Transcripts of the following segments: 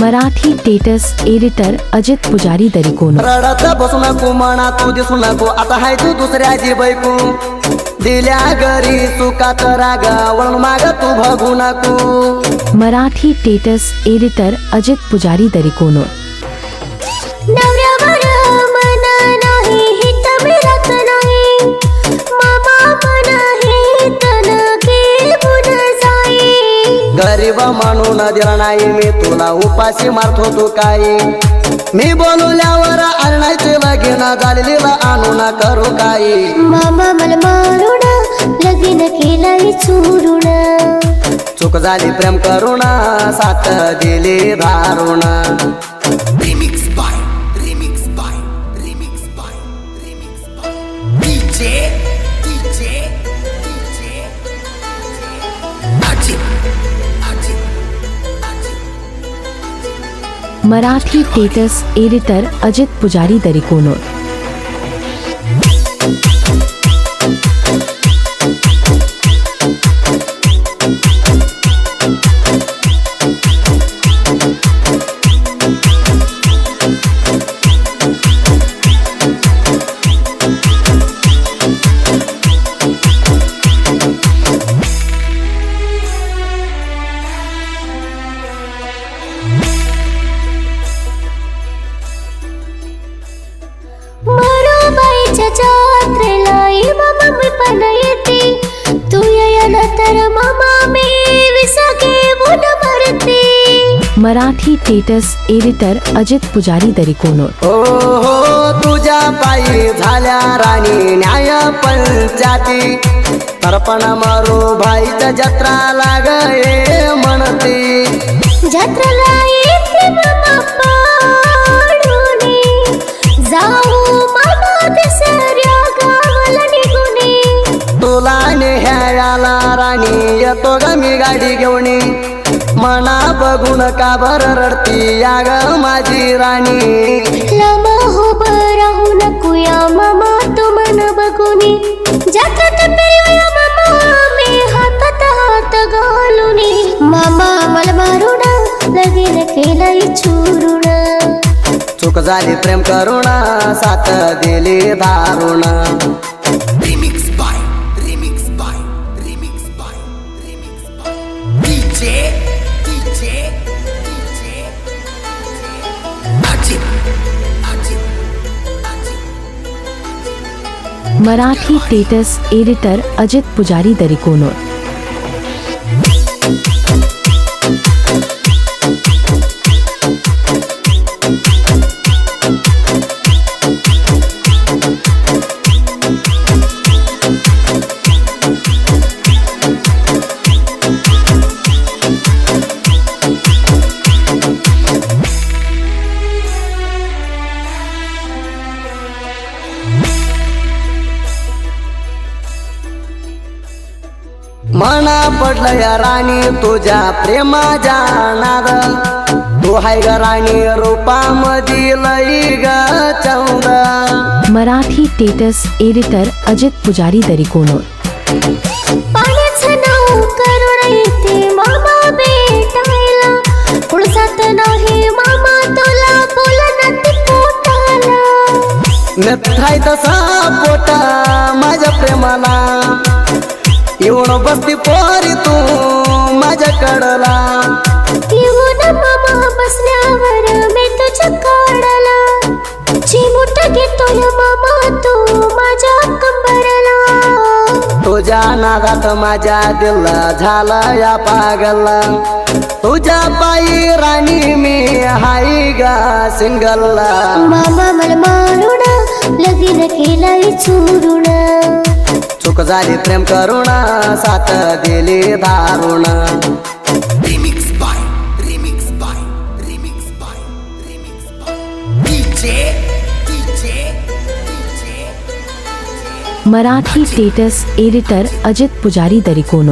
Marathi status editor Ajit Pujari दरिकोन. रडत बसू नको म्हणा तू दिसू नको. आता हाय तू दुसऱ्याची बैकू दिल्या घरी चुकात राग वळून माग तू बघू नको. Marathi status editor Ajit Pujari दरिकोन. गरीब म्हणून दिला नाही मी तुला उपाशी मारत होतो काही. मी बोलवल्यावर आणायचे लगीन झालेलीला आणू ना करू काही. मामा मला लगीन केलंय चुरून चूक झाली प्रेम करून साथ दिली दारुण. मराठी टेटस एडिटर अजित पुजारी दरिकोनोर. मराठी टेटस एडिटर अजित पुजारी दरिकोन हो हो तुझ्या पायी झाल्या राणी न्याय पंचाती तर्पण मारू भाईच्या जत्रा लागे म्हणते. जत्रेला येते मामा पाडूने. जाऊ मामा तिसऱ्या गावाला निघूने. तुला नेहायला राणी येतो ग मी गाडी घेऊन. मना बघून का बर रडती? या ग माझी राणी. लांब उभं राहू नको या मामा तू मन बघून जगात फिरूया मामा मी हातात हात घालून मामा मला मारून लगीन केलंय चुरून. चूक झाली प्रेम करून साथ दिली दारुण. मराठी टेटस एडिटर अजित पुजारी दरिकोन मना पडलं या राणी तुझ्या प्रेमाच्या नाद. तू हाय ग राणी रूपामधी लई ग चौद. मराठी टेटस एडिटर अजित पुजारी दरिकोन पाण्याचं नाव करून येते मामा भेटायला. पुळसात नाही मामा तुला बोलणं ती पोटाला नथाय तसा पोटा माझ्या येऊन बसती पोरी तू माझ्याकडला येऊन मामा बसल्यावर मी तुझ्या काढला चिमुट घेतोय मामा तू माझ्या कंबरला. तुझ्या नादात माझ्या दिल झाला या पागला तुझ्या पायी राणी मी हाय गा सिंगलला. मामा मला मारून लगीन केलंय चुरून. चूक झाली प्रेम करून साथ दिली दारुण. मराठी टेटस एडिटर अजित पुजारी दरिकोन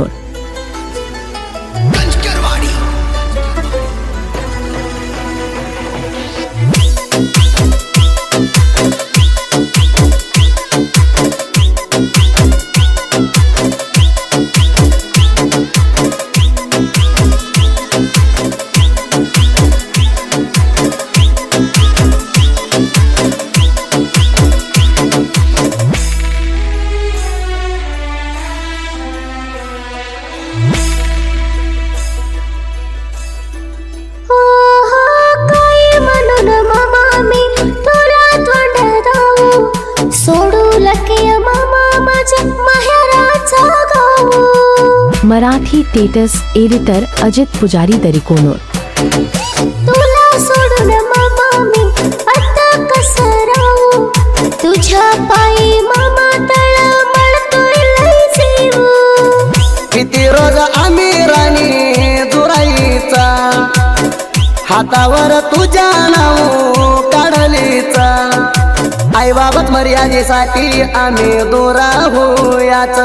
मराठी टेटस एडिटर अजित पुजारी दरिकोनोर तुला सोडून मामा मी आता कसं राहू? तुझ्या पायी मामा तळ मळतोय लय जीव. किती रोज आम्ही राणी दुराईचा हातावर तुझ्या नाव काढलीचा. बाबत मर्यादेसाठी आम्ही दूर होयाच.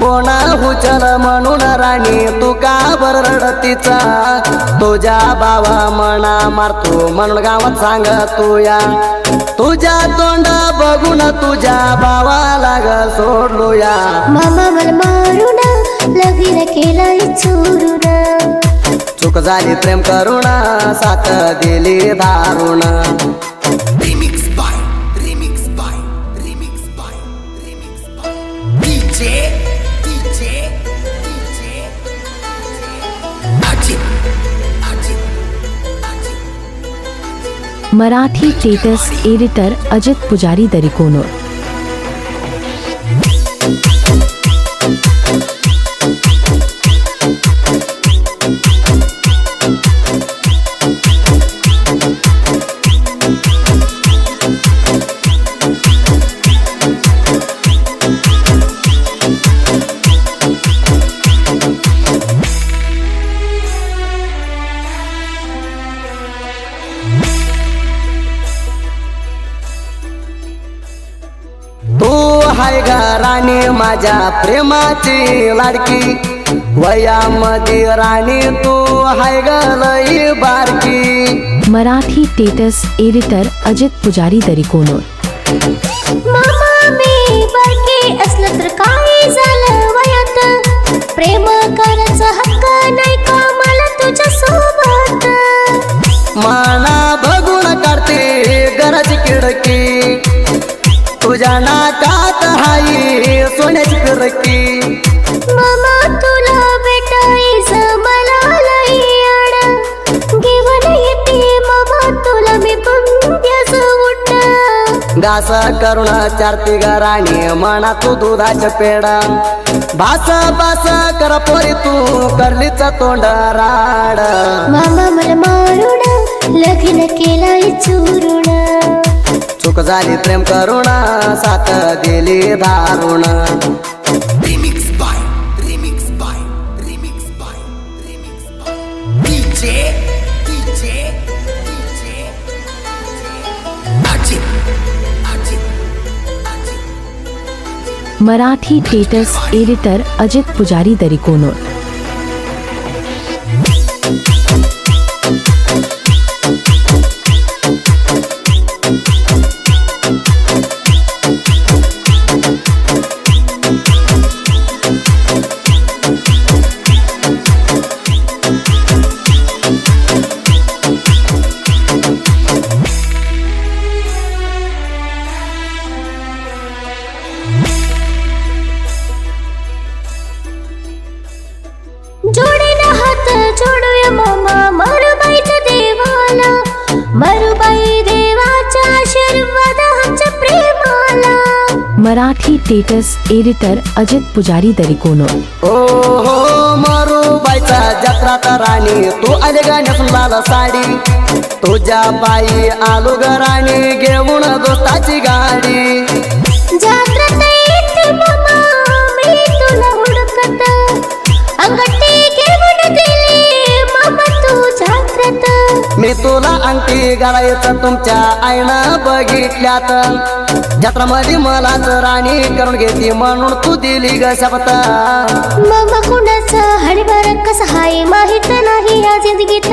कोणा हुचल म्हणून राणी तू का बर रडतीचा? तुझ्या बाबा मना मारतो म्हणून गावात सांग तुया तुझ्या तोंड बघून तुझ्या भावाला ग सोडलो या. मामा मला मारून लगीन चोरून चूक झाली प्रेम करुण साथ दिली दारुण. Marathi status editor Ajit Pujari दरिकोनोर. माझ्या प्रेमाची लाडकी. वयामध्ये राणी तू हाय ग लई बारकी. मराठी टेटस एडिटर अजित पुजारी दरिकोनोर मामा मी बारके असलं तर काय झालं वयात? प्रेम करायचा हक्क नाही का मला तुझ्या सोबत माना बघून काढते गरज किडकी सोन्याची मामा तुला भेटायचं मला लई आड. घेऊन येते मामा तुला मी घास करुण चारती ग राणी म्हणा तू दुधाच्या पेडा भास भास कर पोरी तू करलीच तोंड राड. मामा मला मारून लग्न केलंय चुरून चूक झाली प्रेम करुण साथ दिली दारुण remix by. DJ, DJ, DJ. Ajit, Ajit, Ajit. Marathi status editor Ajit Pujari दरिकोनोर Marathi status editor Ajit Pujari हो मारू बायचा जत्रात राणी. तू आले गाण्यातून लाल साडी. तुझ्या बाई आलो ग राणी घेऊन दोस्ताची गाडी. येते मामा. मी तुला हुडकत. अंगठी मी तुला अंगठी घालायचं तुमच्या आईनं बघितल्यात. जत्रामध्ये मलाच राणी करून घेतली म्हणून तू दिली ग शपथ. मामा कुणाचा हडबर कसा हाय माहीत नाही या जिंदगीत.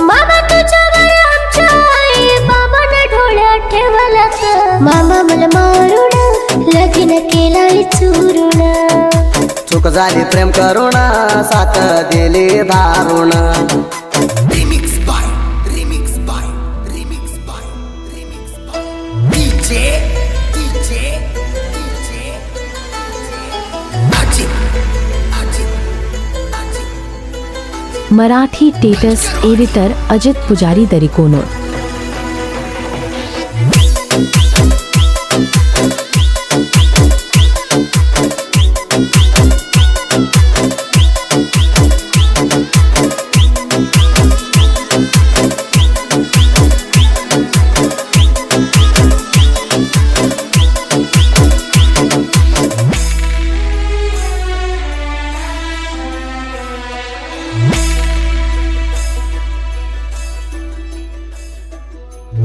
मामा तुझ्यावर आमच्या आई बाबानं ठेवलात. मामा मला मारून लगीन केलाय चुरून. चूक झाली प्रेम करुण साथ दिली दारुण मराठी टेटस एडिटर अजित पुजारी दरिकोनोर.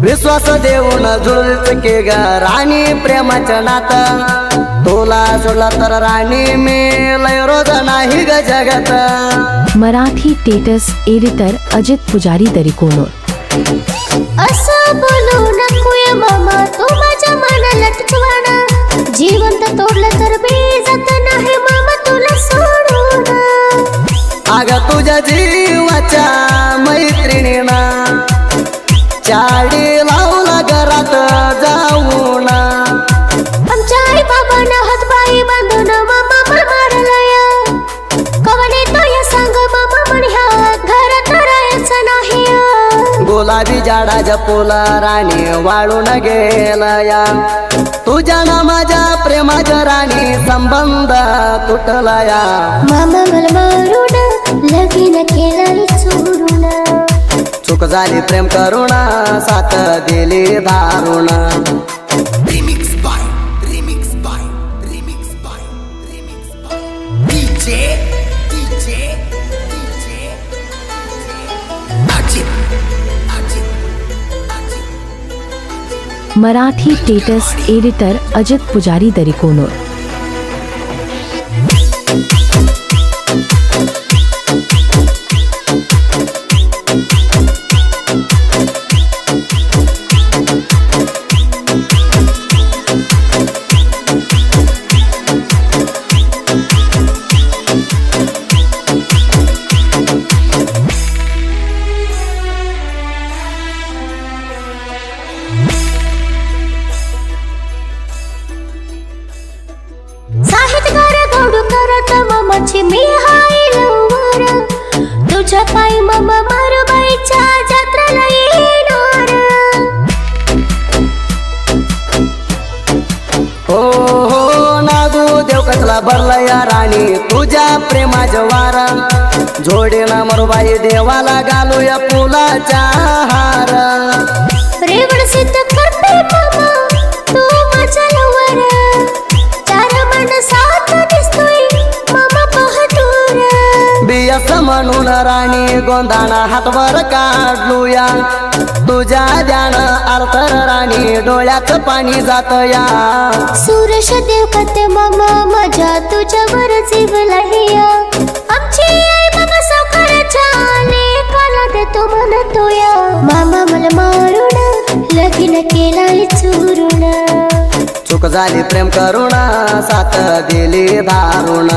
विश्वास देऊन जुळच के ग राणी प्रेमाचं नातं. तुला सोडला तर राणी मी लय रोज नाही ग जगत. मराठी टेटस एडिटर अजित पुजारी दरिकोणोर असं बोलू नकोय मामा तू माझ्या मनाला टचवाना जिवंत तोडलं तर बेजत गुलाबी झाडाच्या पोला राणी वाळून गेलया तुझ्या ना माझ्या प्रेमाच्या राणी संबंध तुटलया मामा मला मारून लगीन केलं चोरून. चूक झाली प्रेम करुण साथ दिली दारुण. मराठी टेटस एडिटर अजित पुजारी दरिकोणोर मामाची मी हाय लवर तुझ्या पायी मामा मारुबाईच्या जत्रेला येणार. हो हो नागू देव कसला भरला या राणी तुझ्या प्रेमाच्या वारा. जोडीना मरुबाई देवाला घालूया फुलाच्या हार. रेवण सिद्ध म्हणून राणी गोंधाना हातवर काढलूया. तुझ्या ध्यान अर्थर राणी डोळ्यात पाणी जात या सुरेश देव कते मामा माझ्या तुझ्यावर जीव लहिया आमची आई बाबा देतो म्हणतोया. मामा मला मारून लगीन केलाय चुरून. चूक झाली प्रेम करुण साथ दिली दारुण.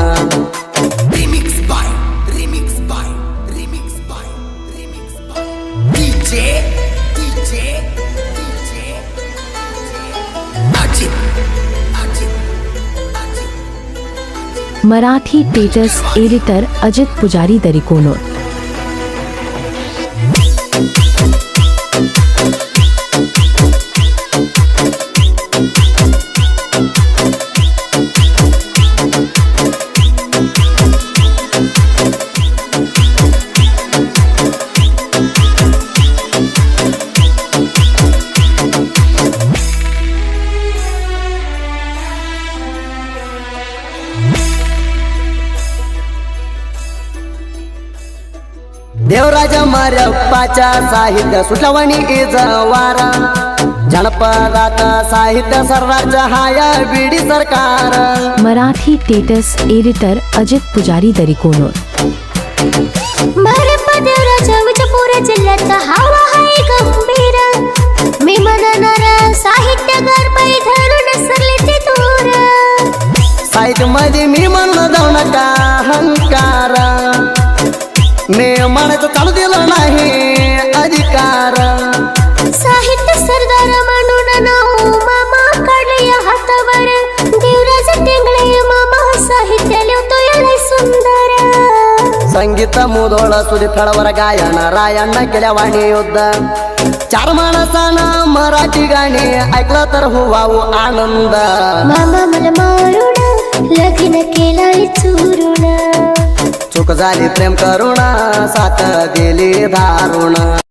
मराठी टेटस एडिटर अजित पुजारी दरिकोणोर मारप्पाच्या साहित्य सुटलवणी इज वारा जनपदात साहित्य सर्वांच्या हाया बिडी सरकार. मराठी टेटस एडिटर अजित पुजारी दरिकोणोर जिल्ह्यात हवा हाय गंभीर. मी म्हणणार साहित्यकार पायी धरून सरले ते दूर. साहित्यमध्ये मी म्हणलं जाऊ नका अहंकार. मी म्हणायचं चालू दिलं नाही. संगीत मुधोळ सुरी फळवर गायन रायಣ್ण केल्या वाणी युद्ध. चार माणसानं मराठी गाणी ऐकलं तर हो आनंद. मामा मला मारून लगीन केलाय चुरून. चूक झाली प्रेम करुण साथ दिली दारुण.